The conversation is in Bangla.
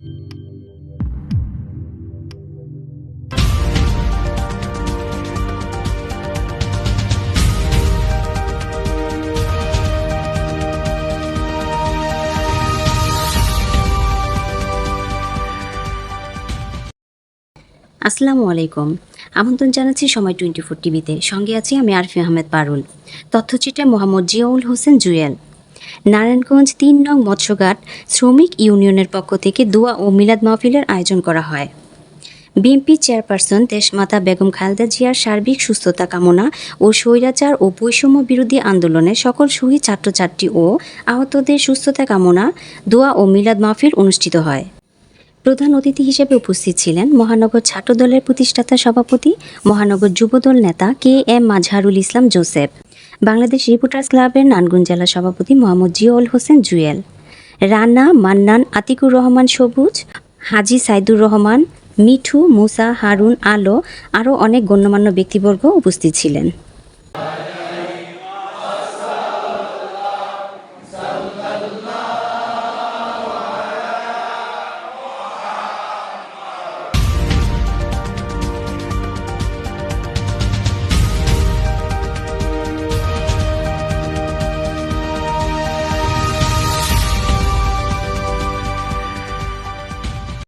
আসসালামু আলাইকুম। আমন্ত্রণ জানাচ্ছি সময় টোয়েন্টি ফোর টিভিতে। সঙ্গে আছি আমি আরফি আহমেদ পারুল। তথ্যচিত্রে মোহাম্মদ জিয়াউল হোসেন জুয়েল। নারায়ণগঞ্জ তিন নং মৎস্যঘাট শ্রমিক ইউনিয়নের পক্ষ থেকে দোয়া ও মিলাদ মাহফিলের আয়োজন করা হয়। বিএনপি চেয়ারপারসন দেশমাতা বেগম খালেদা জিয়ার সার্বিক সুস্থতা কামনা ও স্বৈরাচার ও বৈষম্য বিরোধী আন্দোলনে সকল শহীদ ছাত্রছাত্রী ও আহতদের সুস্থতা কামনা দোয়া ও মিলাদ মাহফিল অনুষ্ঠিত হয়। প্রধান অতিথি হিসেবে উপস্থিত ছিলেন মহানগর ছাত্র দলের প্রতিষ্ঠাতা সভাপতি, মহানগর যুবদল নেতা K M Mazharul Islam Joseph, Bangladesh reporters ক্লাবের নানগুন জেলা সভাপতি মোহাম্মদ জিয়াউল হোসেন জুয়েল, রানা মান্নান আতিকুর রহমান সবুজ, হাজি সাইদুর রহমান, মিঠু, মুসা, হারুন, আলো, আরও অনেক গণ্যমান্য ব্যক্তিবর্গ উপস্থিত ছিলেন।